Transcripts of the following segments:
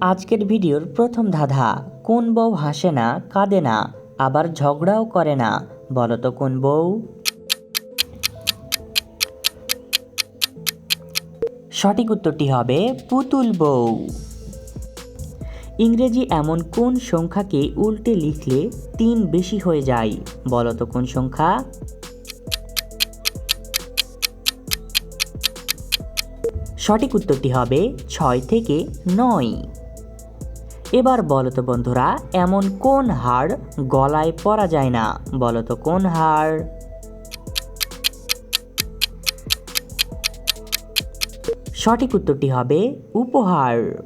আজকের ভিডিওর প্রথম ধাঁধা, কোন বউ হাসে না, কাঁদে না, আবার ঝগড়াও করে না বলো তো কোন বউ? সঠিক উত্তরটি হবে পুতুল বউ। ইংরেজি এমন কোন সংখ্যাকে উল্টে লিখলে তিন বেশি হয়ে যায় বলো তো কোন সংখ্যা? সঠিক উত্তরটি হবে ছয় থেকে নয়। এবার বলো তো বন্ধুরা, এমন কোন হাড় গলায় পরা যায় না? বলো তো কোন হাড়? সঠিক উত্তরটি হবে উপহার।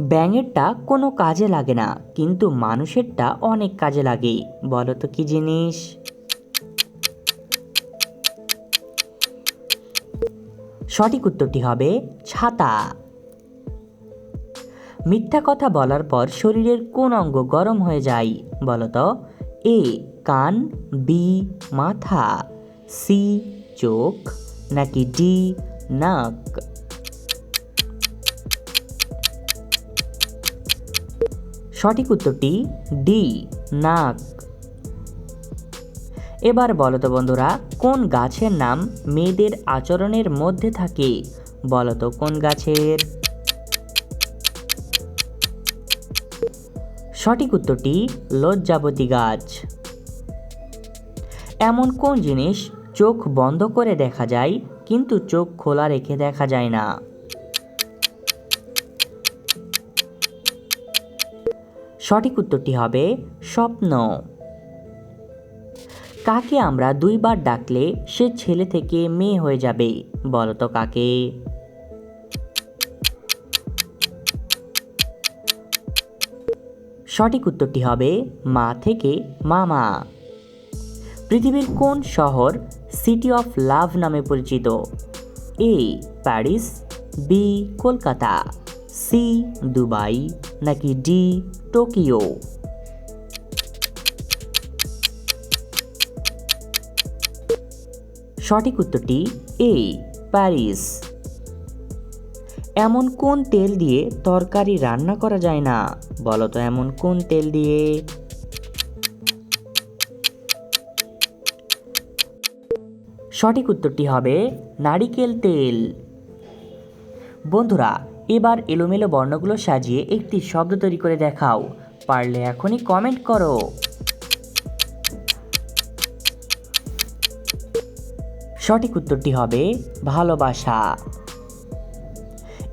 ব্যাঙেরটা কোনো কাজে লাগে না, কিন্তু মানুষেরটা অনেক কাজে লাগে। বলো তো কি জিনিস? সঠিক উত্তরটি হবে ছাতা। মিথ্যা কথা বলার পর শরীরের কোন অঙ্গ গরম হয়ে যায়? বলো তো এ, কান, বি, মাথা, সি, চোখ, নাকি ডি, নাক? সঠিক উত্তরটি ডি, নাক। এবার বলো তো বন্ধুরা, কোন গাছের নাম মেয়েদের আচরণের মধ্যে থাকে? বলো তো কোন গাছের? সঠিক উত্তরটি লজ্জাবতী গাছ এমন কোন জিনিস চোখ বন্ধ করে দেখা যায়, কিন্তু চোখ খোলা রেখে দেখা যায় না? সঠিক উত্তরটি হবে স্বপ্ন। কাকে আমরা দুইবার ডাকলে সে ছেলে থেকে মেয়ে হয়ে যাবে বলো তো কাকে? সঠিক উত্তরটি হবে মা থেকে মামা। পৃথিবীর কোন শহর সিটি অফ লাভ নামে পরিচিত? A Paris B Kolkata C Dubai, নাকি ডি টোকিও? সঠিক উত্তরটি এ প্যারিস। এমন কোন তেল দিয়ে তরকারি রান্না করা যায় না? বলো তো, এমন কোন তেল দিয়ে? সঠিক উত্তরটি হবে নারিকেল তেল। বন্ধুরা, এবার এলোমেলো বর্ণগুলো সাজিয়ে একটি শব্দ তৈরি করে দেখাও। পারলে এখনই কমেন্ট করো। সঠিক উত্তরটি হবে ভালোবাসা।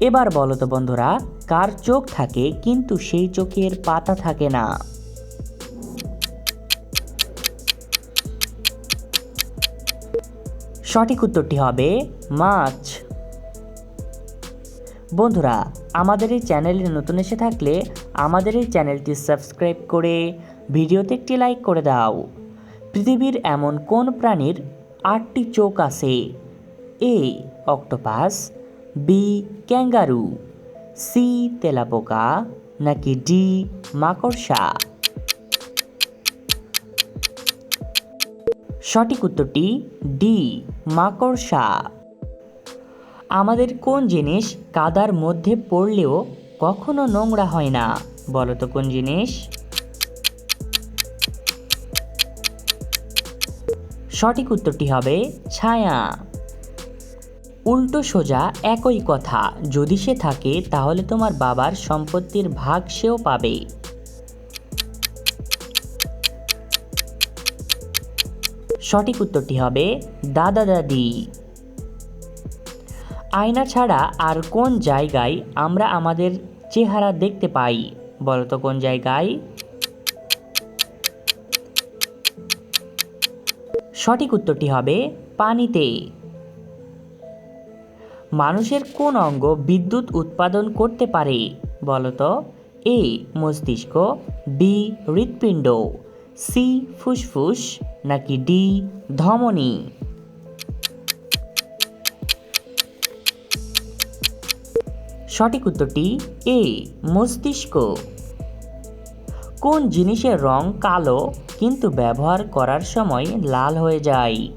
এবার বলো তো বন্ধুরা, কার চোখ থাকে কিন্তু সেই চোখের পাতা থাকে না? সঠিক উত্তরটি হবে মাছ। বন্ধুরা, আমাদের এই চ্যানেলে নতুন এসে থাকলে আমাদের এই চ্যানেলটি সাবস্ক্রাইব করে ভিডিওতে একটি লাইক করে দাও। পৃথিবীর এমন কোন প্রাণীর আটটি চোখ আছে? A, octopus B kangaroo C তেলাপোকা নাকি ডি মাকড়সা সঠিক উত্তরটি ডি মাকড়সা। আমাদের কোন জিনিস কাদার মধ্যে পড়লেও কখনো নোংরা হয় না? বলো তো কোন জিনিস? সঠিক উত্তরটি হবে ছায়া। উল্টো সোজা একই কথা। যদি সে থাকে, তাহলে তোমার বাবার সম্পত্তির ভাগ সেও পাবে। সঠিক উত্তরটি হবে, দাদা দাদি। আয়না ছাড়া আর কোন জায়গায় আমরা আমাদের চেহারা দেখতে পাই? বলতো কোন জায়গায়? সঠিক উত্তরটি হবে, পানিতে। মানুষের কোন অঙ্গ বিদ্যুৎ উৎপাদন করতে পারে? বলতো এ, মস্তিষ্ক, বি, হৃৎপিণ্ড, সি, ফুসফুস, নাকি ডি, ধমনী? সঠিক উত্তরটি এ, মস্তিষ্ক। কোন জিনিসের রং কালো কিন্তু ব্যবহার করার সময় লাল হয়ে যায়?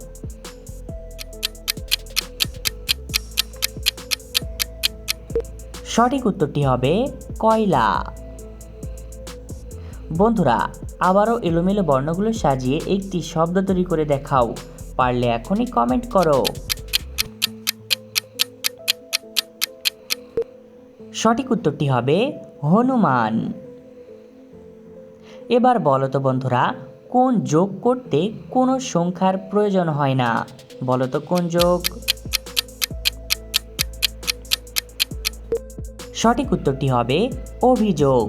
সঠিক উত্তরটি হবে কয়লা। বন্ধুরা, আবারও এলোমেলো বর্ণগুলো সাজিয়ে একটি শব্দ তৈরি করে দেখাও। পারলে এখনই কমেন্ট করো। সঠিক উত্তরটি হবে হনুমান। এবার বলো তো বন্ধুরা, কোন যোগ করতে কোনো সংখ্যার প্রয়োজন হয় না? বলো তো কোন যোগ? সঠিক উত্তরটি হবে অভিযোগ।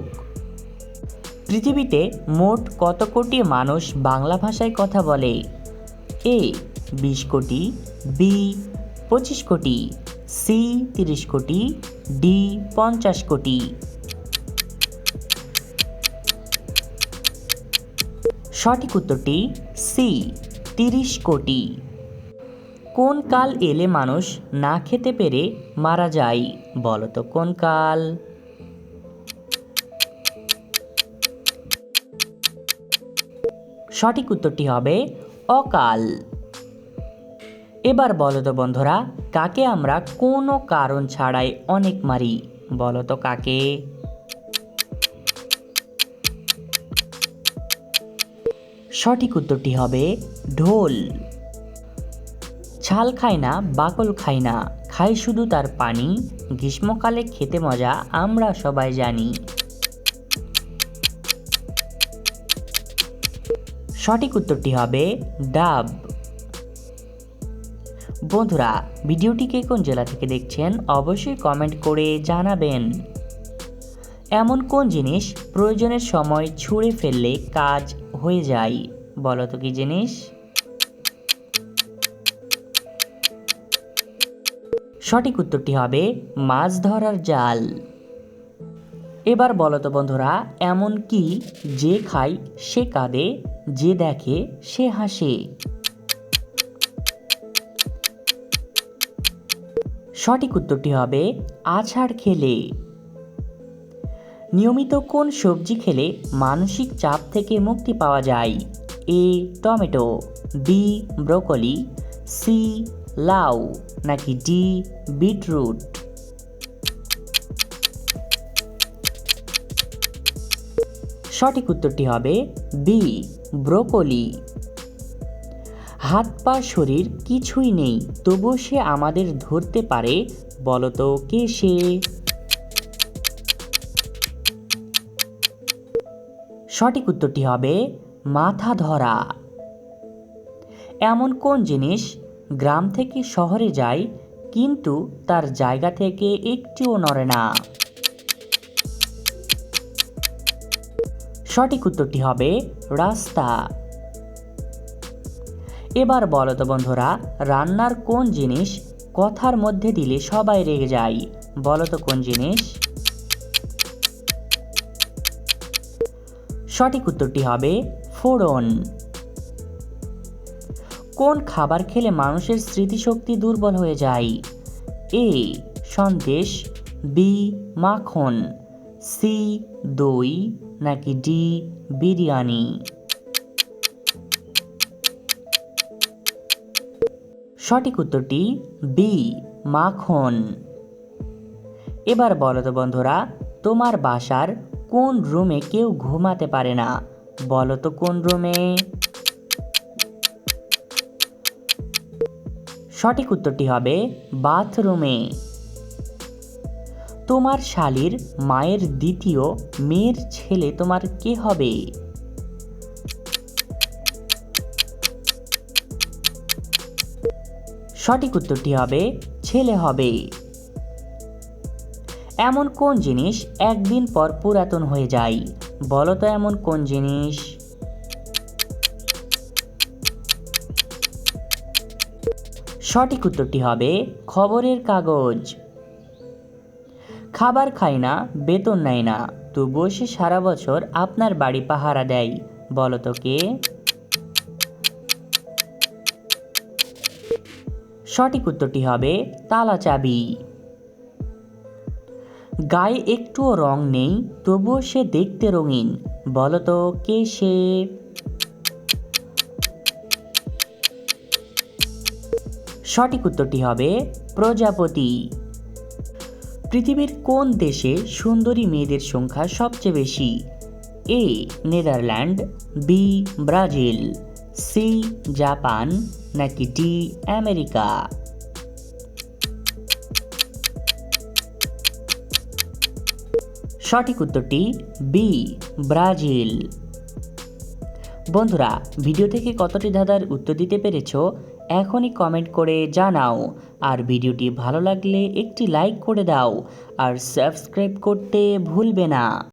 পৃথিবীতে মোট কত কোটি মানুষ বাংলা ভাষায় কথা বলে? এ, বিশ কোটি, বি, পঁচিশ কোটি, সি, তিরিশ কোটি, ডি, পঞ্চাশ কোটি। সঠিক উত্তরটি সি, তিরিশ কোটি। কোন কাল এলে মানুষ না খেতে পেরে মারা যায়? বলো তো, কোন কাল? সঠিক উত্তরটি হবে অকাল। এবার বলো তো বন্ধুরা, কাকে আমরা কোনো কারণ ছাড়াই অনেক মারি? বলো তো কাকে? সঠিক উত্তরটি হবে ঢোল। ছাল খায় না, বাকল খায় না। খায় শুধু তার পানি। গ্রীষ্মকালে খেতে মজা, আমরা সবাই জানি। সঠিক উত্তরটি হবে ডাব। বন্ধুরা, ভিডিওটিকে কোন জেলা থেকে দেখছেন অবশ্যই কমেন্ট করে জানাবেন। এমন কোন জিনিস প্রয়োজনের সময় ছুঁড়ে ফেললে কাজ হয়ে যায়? বলো তো কি জিনিস? সঠিক উত্তরটি হবে মাছ ধরার জাল। এবার বলো তো বন্ধুরা, এমন কি যে খায়, সে কাঁদে, যে দেখে, সে হাসে? সঠিক উত্তরটি হবে আছাড় খেলে। নিয়মিত কোন সবজি খেলে মানসিক চাপ থেকে মুক্তি পাওয়া যায়? A, tomato, B, broccoli, C লাউ, নাকি ডি, বিটরুট? সঠিক উত্তরটি হবে বি, ব্রোকলি। হাত পা, শরীর কিছুই নেই, তবু সে আমাদের ধরতে পারে, বলতো কে সে? সঠিক উত্তরটি হবে মাথা ধরা। এমন কোন জিনিস গ্রাম থেকে শহরে যায়, কিন্তু তার জায়গা থেকে একটুও নড়ে না। সঠিক উত্তরটি হবে রাস্তা। এবার বলো তো বন্ধুরা, রান্নার কোন জিনিস কথার মধ্যে দিলে সবাই রেগে যায়? বলো তো কোন জিনিস? সঠিক উত্তরটি হবে ফোড়ন। কোন খাবার খেলে মানুষের স্মৃতিশক্তি দুর্বল হয়ে যায়? এ, সন্দেশ, বি, মাখন, সি, দই, নাকি ডি, বিরিয়ানি? সঠিক উত্তরটি, বি, মাখন। এবার বলো তো বন্ধুরা, তোমার বাসার কোন রুমে কেউ ঘুমাতে পারে না? বলো তো কোন রুমে? সঠিক উত্তরটি হবে বাথরুমে। তোমার শালির মায়ের দ্বিতীয় মেয়ের ছেলে তোমার কে হবে? সঠিক উত্তরটি হবে ছেলে হবে। এমন কোন জিনিস একদিন পর পুরাতন হয়ে যায়? বলো তো এমন কোন জিনিস? সঠিক উত্তরটি হবে খবরের কাগজ। খাবার খায় না, বেতন নেয় না, তবুও সে সারা বছর আপনার বাড়ি পাহারা দেয়। বলো তো কে? সঠিক উত্তরটি হবে তালা চাবি। গায়ে একটুও রং নেই, তবুও সে দেখতে রঙিন। বলো তো কে সে? সঠিক উত্তরটি হবে প্রজাপতি। পৃথিবীর কোন দেশে সুন্দরী মেয়েদের সংখ্যা সবচেয়ে বেশি? A, Netherland, B, Brazil, C, Japan, নাকি ডি, আমেরিকা? সঠিক উত্তরটি বি, ব্রাজিল। বন্ধুরা, ভিডিও থেকে কতটি ধাঁধার উত্তর দিতে পেরেছ এখনই কমেন্ট করে জানাও। আর ভিডিওটি ভালো লাগলে একটি লাইক করে দাও। আর সাবস্ক্রাইব করতে ভুলবে না।